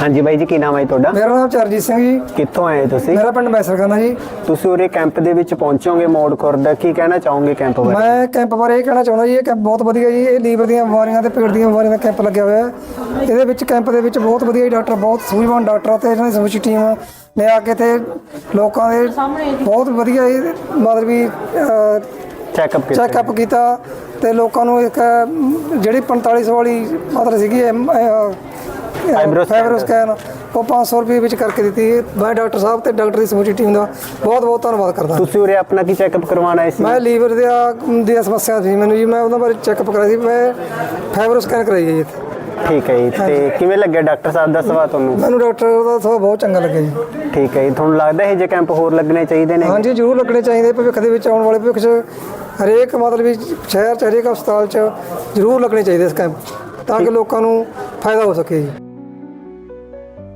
ਹਾਂਜੀ ਬਾਈ ਜੀ ਕੀ ਨਾਮ ਹੈ ਜੀ ਤੁਹਾਡਾ? ਮੇਰਾ ਨਾਮ ਚਰਜੀਤ ਸਿੰਘ ਜੀ। ਕਿੱਥੋਂ ਆਏ ਤੁਸੀਂ? ਮੇਰਾ ਪਿੰਡ ਮੈਸਰਖਾਨਾ ਜੀ। ਤੁਸੀਂ ਉਰੇ ਕੈਂਪ ਦੇ ਵਿੱਚ ਪਹੁੰਚੋਗੇ ਮੋੜ ਖੁਰਦ ਕੀ ਕਹਿਣਾ ਚਾਹੋਗੇ ਕੈਂਪ ਬਾਰੇ? ਮੈਂ ਕੈਂਪ ਬਾਰੇ ਇਹ ਕਹਿਣਾ ਚਾਹੁੰਦਾ ਜੀ ਇਹ ਕੈਂਪ ਬਹੁਤ ਵਧੀਆ ਜੀ। ਇਹ ਲੀਵਰ ਦੀਆਂ ਬਿਮਾਰੀਆਂ ਤੇ ਪੇਟ ਦੀਆਂ ਬਿਮਾਰੀਆਂ ਦਾ ਕੈਂਪ ਲੱਗਿਆ ਹੋਇਆ ਹੈ। ਇਹਦੇ ਵਿੱਚ ਕੈਂਪ ਦੇ ਵਿੱਚ ਬਹੁਤ ਵਧੀਆ ਜੀ ਡਾਕਟਰ ਬਹੁਤ ਸੂਝਵਾਨ ਡਾਕਟਰ ਤੇ ਇਹਨਾਂ ਦੀ ਸਮੁੱਚੀ ਟੀਮ ਨੇ ਆ ਕੇ ਤੇ ਲੋਕਾਂ ਦੇ ਬਹੁਤ ਵਧੀਆ ਇਹ ਮਤਲਬ ਵੀ ਚੈੱਕਅਪ ਕੀਤਾ। ਚੈੱਕਅਪ ਕੀਤਾ ਤੇ ਲੋਕਾਂ ਨੂੰ ਇੱਕ ਜਿਹੜੀ 4500 ਵਾਲੀ ਮਤਲਬ ਸੀਗੀ Fibro scan। ਫਾਈਬਰੋ ਸਕੈਨ ਉਹ 500 ਰੁਪਏ ਵਿੱਚ ਕਰਕੇ ਦਿੱਤੀ। ਮੈਂ ਡਾਕਟਰ ਸਾਹਿਬ ਤੇ ਡਾਕਟਰ ਦੀ ਸਮੁੱਚੀ ਟੀਮ ਦਾ ਬਹੁਤ ਬਹੁਤ ਧੰਨਵਾਦ ਕਰਦਾ। ਤੁਸੀਂ ਉਰੇ ਆਪਣਾ ਕੀ ਚੈੱਕਅਪ ਕਰਵਾਉਣ ਆਏ ਸੀ? ਮੈਂ ਲੀਵਰ ਦੀ ਦੀ ਸਮੱਸਿਆ ਸੀ। ਮੈਨੂੰ ਜੀ ਮੈਂ ਉਹਨਾਂ ਬਾਰੇ ਚੈੱਕਅਪ ਕਰਾਇਆ ਸੀ। ਮੈਂ ਫਾਈਬਰੋ ਸਕੈਨ ਕਰਾਈ ਹੈ ਜੀ ਇੱਥੇ। ਠੀਕ ਹੈ ਜੀ। ਤੇ ਕਿਵੇਂ ਲੱਗਿਆ ਡਾਕਟਰ ਸਾਹਿਬ ਦਾ ਸੁਭਾਅ ਤੁਹਾਨੂੰ? ਮੈਨੂੰ ਡਾਕਟਰ ਦਾ ਸੁਭਾਅ ਬਹੁਤ ਚੰਗਾ ਲੱਗਿਆ ਜੀ। ਠੀਕ ਹੈ ਜੀ। ਤੁਹਾਨੂੰ ਲੱਗਦਾ ਇਹ ਜੇ ਕੈਂਪ ਹੋਰ ਲੱਗਣੇ ਚਾਹੀਦੇ ਨੇ? ਹਾਂਜੀ ਜ਼ਰੂਰ ਲੱਗਣੇ ਚਾਹੀਦੇ। ਭਵਿੱਖ ਦੇ ਵਿੱਚ ਆਉਣ ਵਾਲੇ ਭਵਿੱਖ 'ਚ ਹਰੇਕ ਮਤਲਬ ਵੀ ਸ਼ਹਿਰ 'ਚ ਹਰੇਕ ਹਸਪਤਾਲ 'ਚ ਜ਼ਰੂਰ ਲੱਗਣੇ ਚਾਹੀਦੇ ਇਸ ਕੈਂਪ ਤਾਂ ਕਿ ਲੋਕਾਂ ਨੂੰ ਫਾਇਦਾ ਹੋ ਸਕੇ ਜੀ।